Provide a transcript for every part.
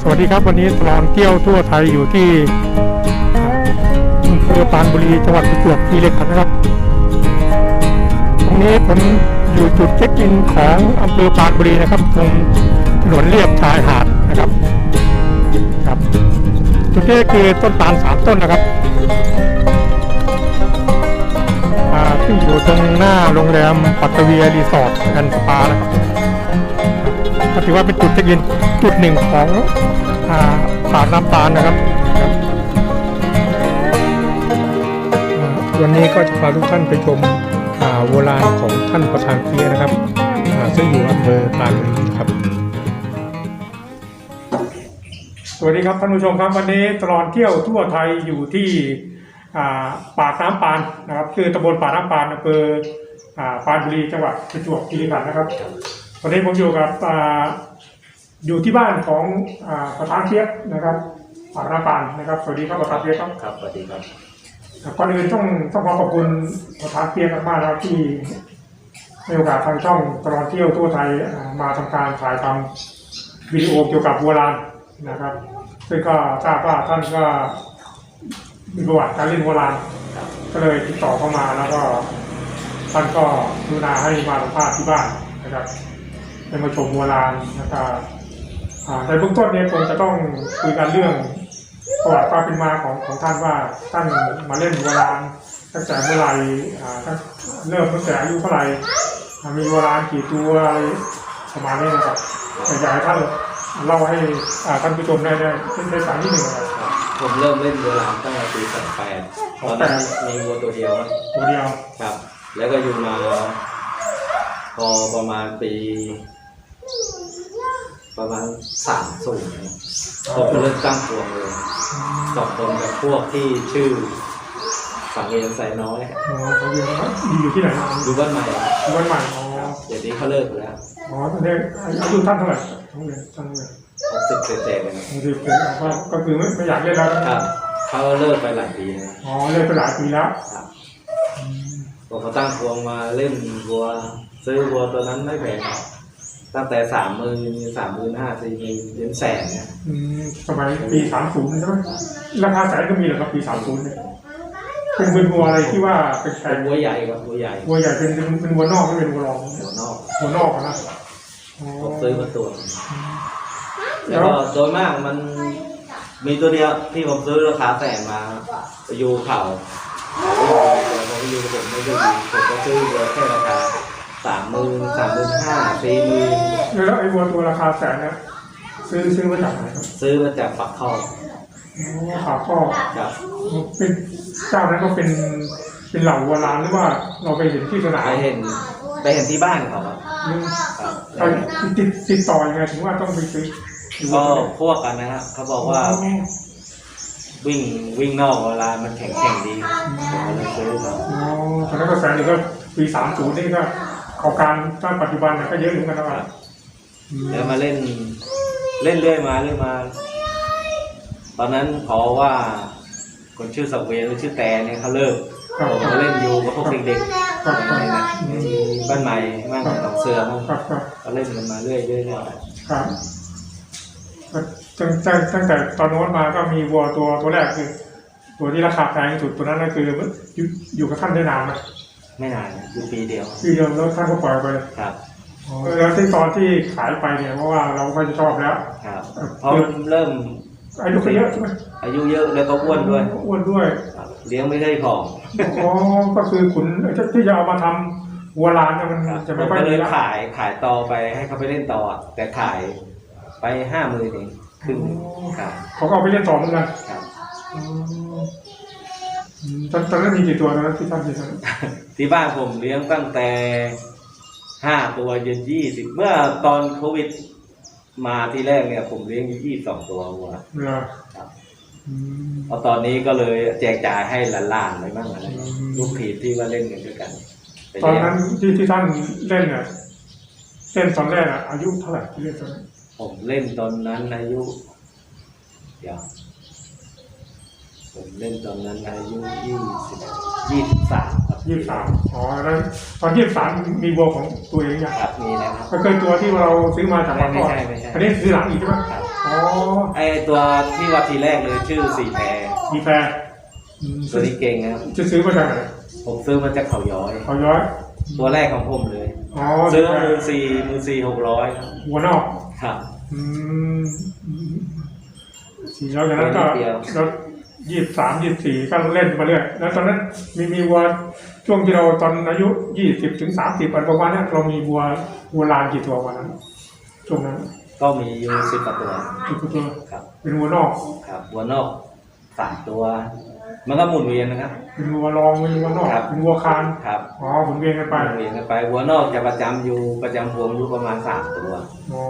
สวัสดีครับวันนี้ตลอดเที่ยวทั่วไทยอยู่ที่อำเภอปานบุรีจังหวัดประจวบคีรีขันธ์นะครับ ตรงนี้ผมอยู่จุดเช็คอินของอำเภอปานบุรีนะครับตรงถนนเลียบชายหาดนะครับครับ จุดนี้คือต้นตาลสามต้นนะครับอ่าซึ่งอยู่ตรงหน้าโรงแรมปัตตเวียรีสอร์ทแอนด์สปานะครับ ก็ถือว่าเป็นจุดเช็คอินจุดหนึ่งของอ่าปากน้ำตาลนะครับ วันนี้ก็จะพาทุกท่านไปชมอ่าโบราณของท่านประธานเปียนะครับซึ่งอยู่อำเภอปานบุรีครับ สวัสดีครับท่านผู้ชมครับวันนี้ตลอดเที่ยวทั่วไทยอยู่ที่อ่าปากน้ำปานนะครับ คือตำบลปากน้ำปานอำเภอปานบุรีจังหวัดประจวบคีรีขันธ์นะครับ วันนี้ผมอยู่กับอ่าอยู่ที่บ้านของอาประธานเปียกนะครับปากน้ำปานนะครับ สวัสดีครับประธานเปียกครับครับสวัสดีครับ ก่อนอื่นต้องต้องขอขอบคุณประธานเปียกมากๆนะครับที่ให้โอกาสทางช่องตลอดเที่ยวทั่วไทยอ่ามาทำการถ่ายทำวิดีโอเกี่ยวกับโบราณนะครับซึ่งก็ทราบว่าท่านก็มีประวัติการเล่นโบราณครับก็เลยติดต่อเข้ามาแล้วก็ท่านก็กรุณาให้มาสัมภาษณ์ที่บ้านนะครับ ได้มาชมโบราณแล้วก็อ่าในเบื้องต้นเนี่ยคงจะต้องคุยกันเรื่องประวัติความเป็นมาของของท่านว่าท่านมาเล่นโบราณตั้งแต่เมื่อไหร่อ่าตั้งเริ่มตั้งแต่อายุเท่าไหร่อ่ามีโบราณกี่ตัวอะไรประมาณนี้นะครับแต่อยากให้ท่านเล่าให้อ่าท่านผู้ชมได้ได้ได้ฟังนิดหนึ่งนะครับครับผมเริ่มเล่นโบราณตั้งแต่ปีสองแปดตอนนั้นมีวัวตัวเดียวครับตัวเดียวครับ แล้วก็อยู่มาพอประมาณปี ประมาณสามสูงผมก็เริ่มตั้งพวงเลยสองคนกับพวกที่ชื่อสังเวียนไซน้อยอ๋อตัวเดียวนะครับอยู่ที่ไหนครับอยู่บ้านใหม่อยู่บ้านใหม่อ๋อครับเดี๋ยวนี้เขาเลิกไปแล้วอ๋อตอนนี้อายุท่านเท่าไหร่ทั้งเรียนทั้งเรียนหกสิบเศษๆเลยนะหกสิบเจ็ดก็ก็คือไม่ไม่อยากเล่นแล้วนะครับเขาเลิกไปหลายปีแล้วอ๋อเล่นไปหลายปีแล้วครับผมก็ตั้งพวงมาเล่นวัวซื้อวัวตัวนั้นไม่แพง ตั้งแต่สามหมื่นสามหมื่นห้าสี่หมื่นถึงแสนเนี่ยอืมสมัยปีสามศูนย์ใช่ไหมราคาแสนก็มีเหรอครับปีสามศูนย์เนี่ยเป็นเป็นวัวอะไรที่ว่าเป็นแพเป็นงวัวใหญ่กับวัวใหญ่วัวใหญ่เป็นเป็นเป็นวัวนอกไม่เป็นวัวรองหัวนอกวัวนอกอะนะอ๋อผมซื้อมาตัวแล้แล้ววก็โดยมากมัน มีตัวเดียวที่ผมซื้อราคาแสนมาไปยูเขาแต่ผมไปยูผมไม่ได้ดีผมก็ซื้อวัวแค่ราคาสามหมื่นสามหมื่นห้าสี่หมื่น แล้วไอ้วัวตัวราคาแสนเนี่ยซื้อซื้อมาจากไหนครับซื้อมาจากฝักทองอ๋อขาข้อครับเป็นเจ้านั้นก็เป็นเป็นเหล่าวัวลานหรือว่าเราไปเห็นที่สนามไปเห็นไปเห็นที่บ้านเขาครับหรือครับไปติดติดต่อยังไงถึงว่าต้องไปซื้อก็พวกกันนะครับเขาบอกว่า วิ่งวิ่งนอกเวลามันแข็งแข็งดีผมก็เลยซื้อมาอ๋อตอนนั้นก็แสนหนึ่งก็ปีสามศูนย์นี่ก็เอาการถ้าปัจจุบันเนี่ยก็เยอะเหมือนกันนะครับอืม แล้วมาเล่นเล่นเรื่อยมาเรื่อยมา ตอนนั้นพอว่าคนชื่อสักเวียนหรือชื่อแต่เนี่ยเขาเลิกครับผมก็เล่นอยู่กับพวกเด็กครับๆครับในนั้นมีบ้านใหม่บ้านหนองเสือมั่งครับครับก็เล่นกันมาเรื่อยๆเรื่อยครับตั้งตั้งตั้งแต่ตอนโน้นมาก็มีวัวตัวตัวแรกคือ ตัวที่ราคาแพงที่สุดตัวนั้นก็คืออยู่อยู่กับท่านได้นานนะๆไม่นานอยู่ปีเดียวคือเดียวแล้วท่านก็ปล่อยไปเลยครับ แล้วที่ตอนที่ขายไปเนี่ยเพราะว่าเราไม่ชอบแล้ว ครับเพราะมันเริ่มอายุก็เยอะใช่ไหมอายุเยอะแล้วก็อ้วนด้วยอ้วนด้วยครับเลี้ยงไม่ได้ผอมอ๋อก็คือขุนที่จะเอามาทำวัวลานเนี่ยมันครับจะผไม่มค่อยก็เลดียละขายขายต่อไปให้เขาไปเล่นต่ออะแต่ขายไปห้าหมื่นเองครึ่งหนึ่งครับเขาก็เอาไปเล่นต่อเหมือนกันครับอืมตอนตอนนั้นมีกี่ตัวตอนนั้นที่ท่านที่ท่านที่บ้านผมเลี้ยงตั้งแต่ ห้าตัวจนยี่สิบเมื่อตอนโควิด มาที่แรกเนี่ย ผมเลี้ยงอยู่ยี่สองตัววัวเรือครับอืมพอตอนนี้ก็เลยแจกจ่ายให้หลานๆไปบ้างอะไรอืมลูกทีมที่ว่าเล่นกันด้วยกันไปตอนเลี้ยงนั้นที่ที่ท่านเล่นเนี่ยเล่นตอนแรกอะอายุเท่าไหร่ที่เล่นตอนนั้นผมเล่นตอนนั้นอายุเดี๋ยวผมเล่นตอนนั้นอายุยี่สิบยี่สิบสามครับยี่สิบสาม อ๋อแล้วตอนยี่สิบสามมีวัวของตัวเองอย่างครับมีแล้วครับ ก็คือตัวที่เราซื้อมาจากไม่พ่อไม่ใช่ไม่ใช่ อันนี้ซื้อหลังอีกใช่ไหมครับอ๋อไอตัวที่ว่าทีแรกเลยชื่อสีแพรมีแฟนอืมตัวนี้เก่งนะครับ จะซื้อมาจากไหนผมซื้อมาจากเขาย้อย เขาย้อยตัวแรกของผมเลย อ๋อซื้อแฟนมือสี่มือสี่หกร้อยครับวัวนอก ครับ อืมแล้วจากนั้นก็เดียว แล้วยี่สิบสามยี่สิบสี่ก็เล่นมาเรื่อยแล้วตอนนั้นมีมีวัว ช่วงที่เราตอนอายุยี่สิบถึงสามสิบประมาณเนี้ยเรามีวัววัวลานกี่ตัววันนั้นช่วงนั้นก็มีอยู่สิบกว่าตัวกี่ตัวครับเป็นวัวนอกครับวัวนอกสามตัว มันก็หมุนเวียนนะครับ เป็นวัวรองเป็นวัวนอกครับเป็นวัวคานครับอ๋อหมุนเวียนกันหไปมุนเวียนกันไปวัวนอกจะประจำอยู่ประจำพวงอยู่ประมาณสามตัวอ๋อ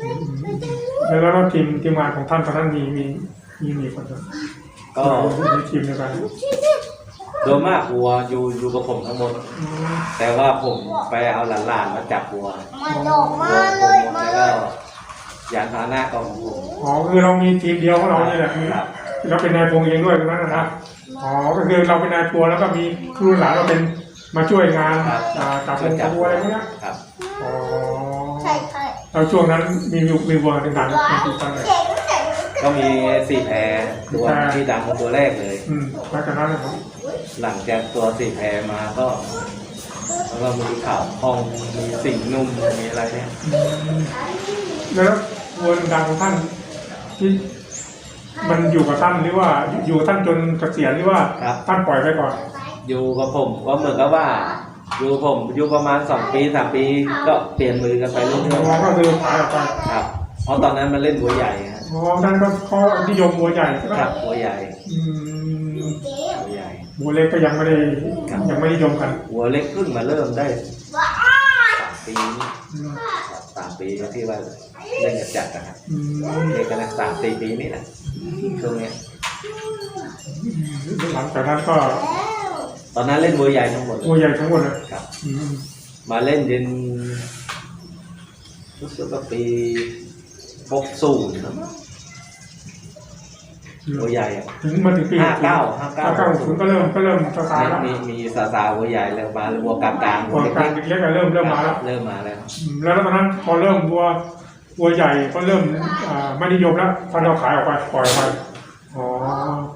อืมแล้วแล้วทีมทีมงานของท่านตอนนั้นมีมีมีมีคนเดียวก็มีทีมเดียวกัน โดยมากวัวอยู่อยู่กับผมทั้งหมดอืมแต่ว่าผมไปเอาหลานๆมาจับวัวมาดอกวัมาวผเลยมมาแล้วเลก็ยยานพาหนะก็ของผมอ๋อคือเรามีทีมเดียวของเราเนี่ยแหละมีครับเราเป็นนายพงเองด้วยตรงนั้นนะนะอ๋อก็คือเราเป็นนายพัวแล้วก็มีรุ่นหลานเราเป็นมาช่วยงานครับอ่าจับวงจับวัวอะไรพวกเนี้ยครับ อ๋อใช่ใช่แล้วช่วงนั้นมีมีมีวัวดังๆว้าเป็นวกี่ตัวเลยเจ๋งเจ๋งก็มีสี่แพรตัวที่ดังเป็นตัวแรกเลย อืมหลังจากนั้นนะครับ หลังจากตัวสี่แพรมาก็แล้วก็มีข่าวห้องมีสิ่งนุ่มมีอะไรเนี่ยแล้ววัวดังๆของท่านที่มันอยู่กับท่านหรือว่าอยู่กับท่านจนเกษียณหรือว่าครับท่านปล่อยไปก่อน อยู่กับผมก็เหมือนกับว่า อยู่กับผมอยู่ประมาณสองปีสามปีก็เปลี่ยนมือกันไปเรื่อยอ๋อก็คือขายออกไปๆครับเพราะตอนนั้นมันเล่นหัวใหญ่ฮะอ๋อท่านก็เขานิยมวัวใหญ่ใช่ไหมครับหัวใหญ่ อืม หัวใหญ่วัวเล็กก็ยังไม่ได้ครับ ยังไม่นิยมกันหัวเล็กเพิ่งมาเริ่มได้ว้าวสามปีนี้อืมครับสามปีที่ว่าเล่นกันจัดนะครับอืมเล่นกันสามสี่ปีนี่แหละช่วงเนี้ยหลังจากนั้นก็ตอนนั้นเล่นหัวใหญ่ทั้งหมดเลยวัวใหญ่ทั้งหมดเลยครับ อืมมาเล่นเย็นรู้สึกว่าปีหกศูนย์นะ หัวใหญ่อะถึงมาถึงปีห้าเก้าห้าเก้าห้าเก้าถึงก็เริ่มก็เริ่มสตาร์ทแล้วมีมีซาซาหัวใหญ่แล้วมาหัวกลางกลางวัวกลางเล็กๆก็เริ่มเริ่มมาแล้วเริ่มมาแล้วอืมแล้วตอนนั้นพอเริ่มวัววัวใหญ่ก็เริ่มอ่าไม่นิยมแล้วท่านเราขายออกไปปล่อยออกไปอ๋อ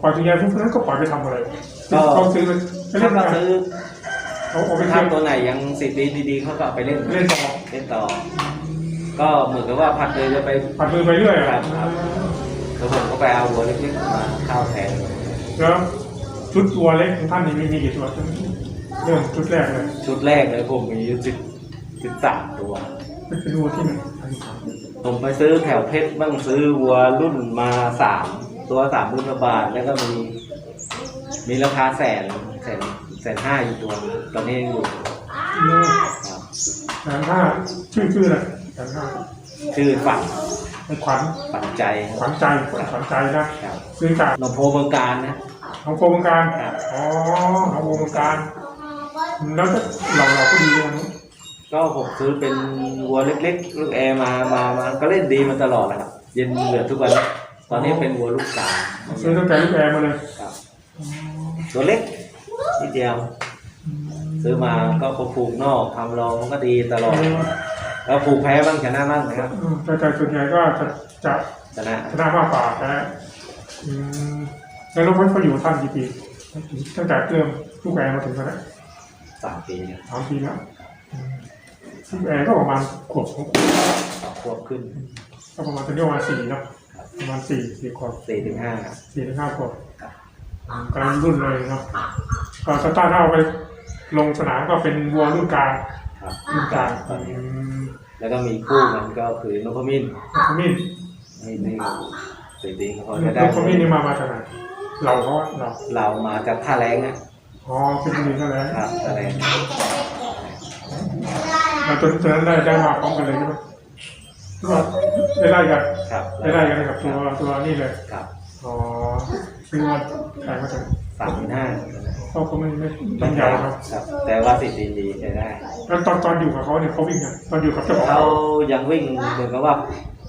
ปล่อยทีใหญ่พวกนั้นก็ปล่อยไปทำอะไรเขาซื้อไปเล่ถ้านกัเรานซื้อเขาเอาไปถ้าเที่ยวตัวไหนยังสิบปีดีๆเขาก็เอาไปเล่นเล่นต่อเล่นต่อ ก็เหมือนกับว่าผัดเลยจะไปผัดมือไปเรื่อยอะครับครับ แล้วผมก็ไปเอาหัวเล็กๆมาเข้าวแทนแล้วชุดวัวเล็กของท่านนี่มีมีกี่ตัวเริ่มชุดแรกเลยชุดแรกเลยผมมีสิบสิบสามตัวเป็นวัวที่ไหนอันนี้ผมไปซื้อแถวเพชรบ้างซื้อวัวรุ่นมาสามตัวสามรุ่นละบาทแล้วก็มี มีราคาแสนแสนแสนห้าอยู่ตัวนึงตอนนี้ยังอยู่ครับแสนห้าชื่อชื่ออะไรแสนห้าชื่อฝัน ไอ้ขวัญฝันใจขวัญใจขวัญใจนะครับซื้อจากนมโพเมืองการนะของโครงการครับอ๋อของโครงการแล้วก็เราเราก็ดีเลยนะก็ผมซื้อเป็นวัวเล็กๆ ลูกแอร์มามามาก็เล่นดีมาตลอดนะครับเย็นเหลือทุกวัน ตอนนี้เป็นวัวลูกสาวซื้อตั้งแต่ลูกแอร์มาเลยครับตัวเล็กนิดเดียว ซื้อมาก็ผูกนอกทำรองมันก็ดีตลอด แล้วผูกแพ้บ้างชนะบ้างนะครับอืมแต่แต่ส่วนใหญ่ก็จะจะชนะชนะมากกว่าแพ้อืมแล้วเราไม่ค่อยอยู่กับท่านกี่ปีตั้งแต่เริ่มลูกแอร์มาถึงตอนนี้สามปีเนี่ยสามปีแล้วอืมลูกแอร์ก็ประมาณขวบของสองควบขึ้นก็ประมาณตอนนี้ประมาณสี่เนาะประมาณสี่สี่ขวบสี่ถึงห้าสี่ถึงห้าขวบกำลังรุ่นเลยเนาะก็สตาร์ทเอาไปลงสนามก็เป็นวัวรุ่นกลาง ครับรุ่นกลางตอนนี้อืมแล้วก็มีคู่มันก็คือนพมินขมิ้นนี่นี่สีดีเขานจะได้กขมิ้นนี่มามาจากไหนเราเขาอะเราเรามาจากท่าแรงนะอ๋อเป็นดินนั่นแหละครับท่าแรงแล้วตอนตอนนั้นได้ได้มาพร้อมกันเลยใช่ไหมหรือว่าได้ไล่กันครับได้ไล่กันกับตัวตัวนี่เลยครับอ๋อซื้อมาขายมาจาก สามพันห้าเขาก็ไม่ไม่ต้องยาวครับ ครับ แต่ว่าสิดีดีใช้ได้ แล้วตอนตอนอยู่กับเขาเนี่ยเขาวิ่งกันตอนอยู่กับเจ้าของเขายังวิ่งเหมือนกับว่า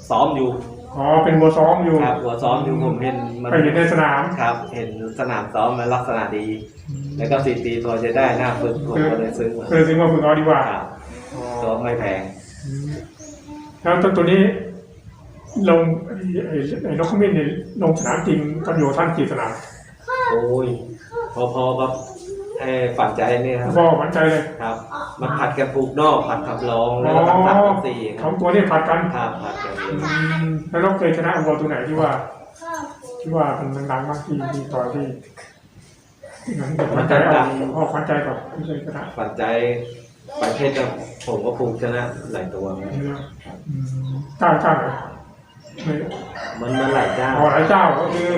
ซ้อมอยู่ออ๋อเป็นวัวซ้อมอยู่ครับหัวซ้อมอยู่ผมเห็นมันไปเห็นในสนามครับ เห็นสนามซ้อมมันลักษณะดี แล้วก็สี่ปีพอจะได้หน้าฝึกผมก็เลยซื้อมาเคยซื้อมาฝึกเอาดีกว่าครับตัวไม่แพงอืมแล้วตัวตัวนี้ลงไอ้ไอ้ไอ้นกขมิ้นเนี่ยลงสนามจริงตอนอยู่ท่านกี่สนามโอ้ยพอๆกับไอ้ฝันใจเนี่ยครับก็หวั่นใจเลยครับ มันผัดกับปลูกนอกผัดกับรองแล้วก็ผัดกับสี่คสรัอบงตัวนี้ผัดกันครับผัดกันอืมแล้วเราเคยชนะวัวตัวไหนที่ว่า ที่ว่ามันดังๆมากที่ที่ต่อยที่ที่นั้นเดี๋ยวขวัญใจเอาเอาขวัญใจก่อนที่เคยชนะฝันใจประเทศกับผมก็ปลูกชนะหลายตัวนะอืมเจ้าเจ้าไหนไม่มันมันหลายเจ้า อ๋อหลายเจ้าก็คือ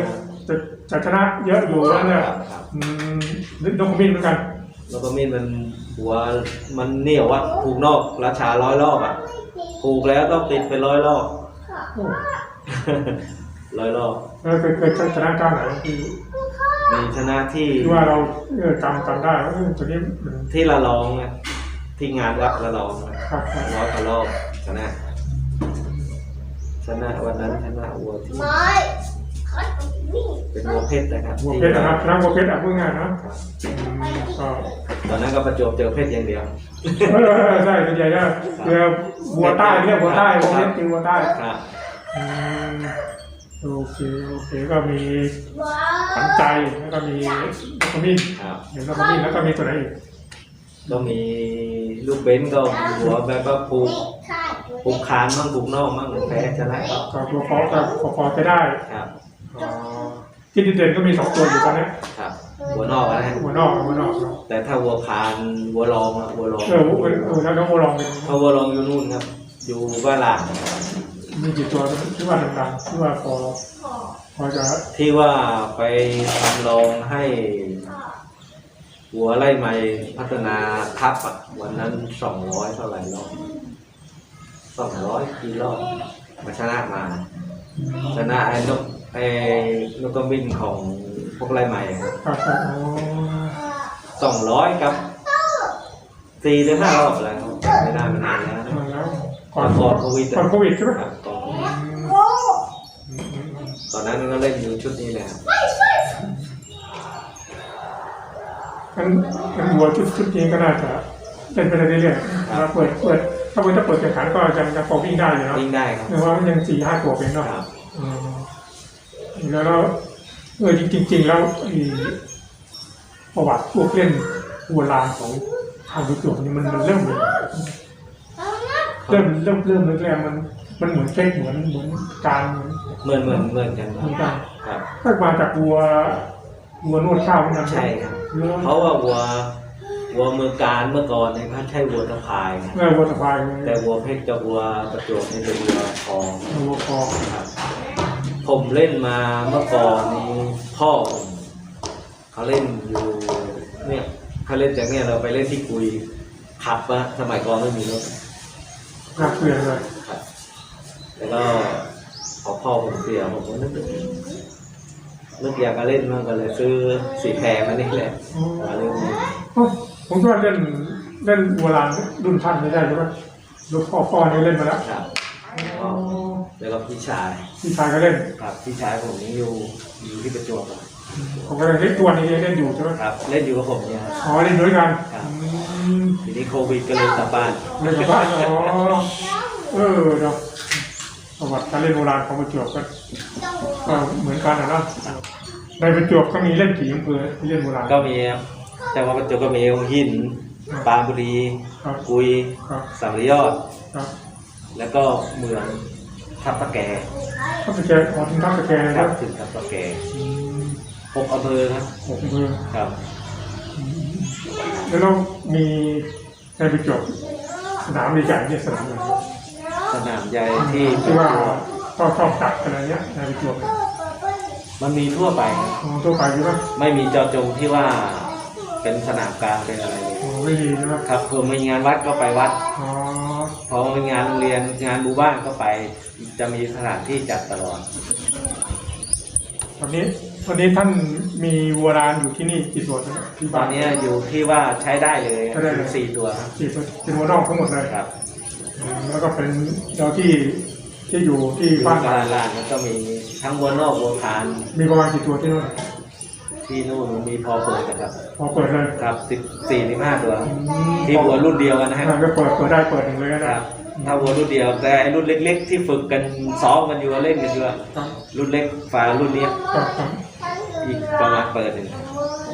จะจะชนะเยอะอยู่แล้วเนี่ยครับครับอืมนกขมิ้นเหมือนกัน แล้วก็มีดมันหัวมันเหนียวอะผูกนอกราชาร้อยรอบอะผูกแล้วต้องติดไปร้อยรอบโอ้ร้อยรอบแล้วเคยเคยชนะเจ้าไหนที่มีชนะที่ที่ว่าเราเออจำจำได้ว่าเออตัวนี้มันที่ละลองอะที่งานวัดละลองอะครับครับร้อยกว่ารอบชนะชนะวันนั้นชนะวัวที่ เป็นวัวเพชรนะครับวัวเพชรนะครับชนะวัวเพชรอะพูดง่ายๆนะอืมก็ตอนนั้นก็ประจวบเจอเพชรอย่างเดียวเออเออใช่ส่วนใหญ่ก็คือวัวใต้เนี่ยวัวใต้วัวเพชรคือวัวใต้ครับอืมโอเคโอเคก็มีขันใจแล้วก็มีนกขมิ้นครับเห็นนกขมิ้นแล้วก็มีตัวไหนอีกก็มีลูกเบนซ์ก็หัวแบบว่าผูกผูกคานมั่งผูกนอกมั่งแพ้ชนะก็ก็ตัวพอก็พอพอจะได้ครับ อ๋อที่เด่นๆก็มีสองตัวอยู่ตอนนี้ครับหัวนอกนะฮะหัวนอกกับหัวนอกเนอะแต่ถ้าวัวคานวัวรองอะวัวรองเออเออเออแล้วน้องโมลองเป็นถ้าวัวรองอยู่นู่นครับ อยู่บ้านหลางมีกี่ตัวที่ว่าดังๆที่ว่าพอพอจะที่ว่าไปทำรองให้วัวไล่ไม้พัฒนาทับอะวันนั้นสองร้อยเท่าไหร่รอบสองร้อยกี่รอบมาชนะมา ชนะไอ้นก ไอ้นกกระบินของพวกไล่ไม้ครับครับอ๋อสองร้อยกับสี่หรือห้ารอบอะไรครับจำไม่ได้มานานแล้วนะมาแล้วก่ก่ออนนก่อนโควิดก่อนโควิดใช่ไหมครับก่อนอืมอืมอืมตอนนั้นก็เล่นอยู่ชุดนี้แหละครับงั้นงั้นวัวชุดชุดนี้ก็น่าจะเล่นไปเรื่อยๆแล้วเปิดเปิดถ้าเปิดถ้าเปิดแข่งขันก็ยังจะพอวิ่งได้อยู่เนาะวิ่งได้ครับแต่ว่ามันยังสี่ห้าตัวเป็นเนาะครับ อืม แล้วเราเออจริง ๆ แล้วไอ้ประวัติพวกเล่นโบราณของทางประจวบนี่มันมันเริ่มเลยเริ่มเริ่มเริ่มแรกๆมันมันเหมือนเฟกเหมือนเหมือนการเหมือนเหมือนเหมือนเหมือนกันเหมือนกันครับถ้ามาจากวัววัวนวดข้าวเหมือนกันใช่ครับเนื้อเพราะว่าวัววัวเมืองการเมื่อก่อนเนี่ยเขาใช้วัวตะพายครับเนื้อวัวสะพายแต่วัวเพชรกับวัวประจวบนี่เป็นวัวทองวัวคอครับ ผมเล่นมาเมื่อก่อนนี้พ่อผมเขาเล่นอยู่เนี่ยเขาเล่นจากเนี่ยเราไปเล่นที่กุยขับว่าสมัยก่อนไม่มีรถน่าเกลียดเลยครับแล้วก็พอพ่อผมเสียผมก็นึกนึกอยากจะเล่นมากก็เลยซื้อสีแพรมานี่แหละมาเล่นนี่โอ้ผมก็เล่นเล่นโบราณรุ่นท่านไม่ได้ใช่ไหมรุ่นพ่อพ่อนี่เล่นมาแล้ว ครับอ๋อแล้วก็พี่ชายพี่ชายก็เล่น ครับพี่ชายผมนี่อยู่อยู่ที่ประจวบอะผมก็เล่นตัวนี้เล่นอยู่ใช่ไหมครับ เล่นอยู่กับผมเนี่ยครับ อ๋อเล่นด้วยกันครับอืมทีนี้โควิดก็เลยกลับบ้านเล่นกับบ้านอ๋อเออเนาะประวัติการเล่นโบราณของประจวบก็ก็เหมือนกันนะเนาะในประจวบก็มีเล่นกี่อำเภอที่เล่นโบราณก็มีครับจังหวัดประจวบก็มีองค์หินปรานบุรี ครับ กุยครับ สามริยอดครับ แล้วก็เมืองทับตะแกทับสแกนอ๋อถึงทับสแกนคนะรับถึงทับตะแกอืมหกอำเภอครับหกอำเภอครับ แล้วเรามีในประจวบสนามใหญ่ๆเนี่ยสนามไหนสนามใหญ่ที่ที่ว่าก็ชอบจัดอะไรเนี้ยในประจวบเนี่ยมันมีทั่วไปครับอ๋อทั่วไปใช่ไหมไม่มีเจอจงที่ว่าเป็นสนามกลางเป็นอะไรเลยอ๋อ ไม่มีใช่ไหมครับเพื่อมีงานวัดก็ไปวัดอ๋อพอมีงานโรงเรียนงานหมู่บ้านก็ไป จะมีสถานที่จัดตลอดวันนี้วันนี้ท่านมีวัวรานอยู่ที่นี่กี่ตัวนะที่ตอบ้านน นี้อยู่ที่ว่าใช้ได้เลยใช้ได้เลย สี่ตัวครับกี่ตัวเป็นวัวนอกทั้งหมดเลยครับอืมแล้วก็เป็นเราที่ที่อยู่ที่อยู่บ้านกลางลานแล้วก็มีทั้งวัวนอกวัวพานมีประมาณกี่ตัวที่นู่น ที่นู่นมีพอเปิดนะครับ พอเปิดเลยครับสิบสี่สิบห้าตัวอืมที่วัวรุ่นเดียวกันนะฮะอ่าก็เปิดเปิดได้เปิดหนึ่งเลยก็คได้รับถ้าวัวรุ่นเดียวแต่ไอ้รุ่นเล็ก ๆ ที่ฝึกกันซ้อมกันอยู่เล่นกันอยู่อะครับรุ่นเล็กฝารุ่นเนี้ยครับครับอีกประมาณเปิดหนึ่ง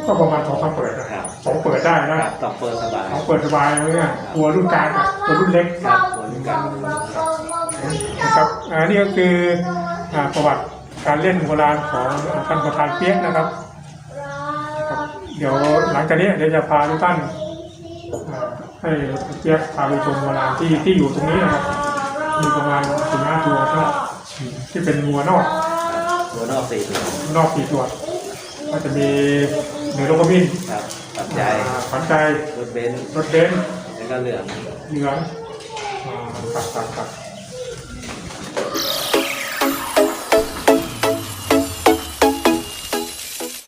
ก็ประมาณสองสามเปิดนะครับสองเปิดได้คนะรับต้องเปิดสบายสองเปิดสบายเลยเนี่ยตัวรุ่นกลางกับตัวรุ่นเล็กครับวัวรุ่นกลางนะครับอ่านี่ก็คืออ่าประวัติการเล่นโบราณของท่านประธานเปียกนะครับครับ เดี๋ยวหลังจากนี้เดี๋ยวจะพาทุกท่านอ่าให้เปียกพาไปชมโบราณที่ที่อยู่ตรงนี้นะครับ มีประมาณสี่ห้าตัวครับที่เป็นงัวนอกวัวนอกสี่ตัวนอกสี่ตัวก็จะมีเหนือโลกบินครับตัดใจอ่าขวัญใจรถเบนซ์รถเบนซ์แล้วก็เหลืองเหลืองอ่าตัดตัดตัด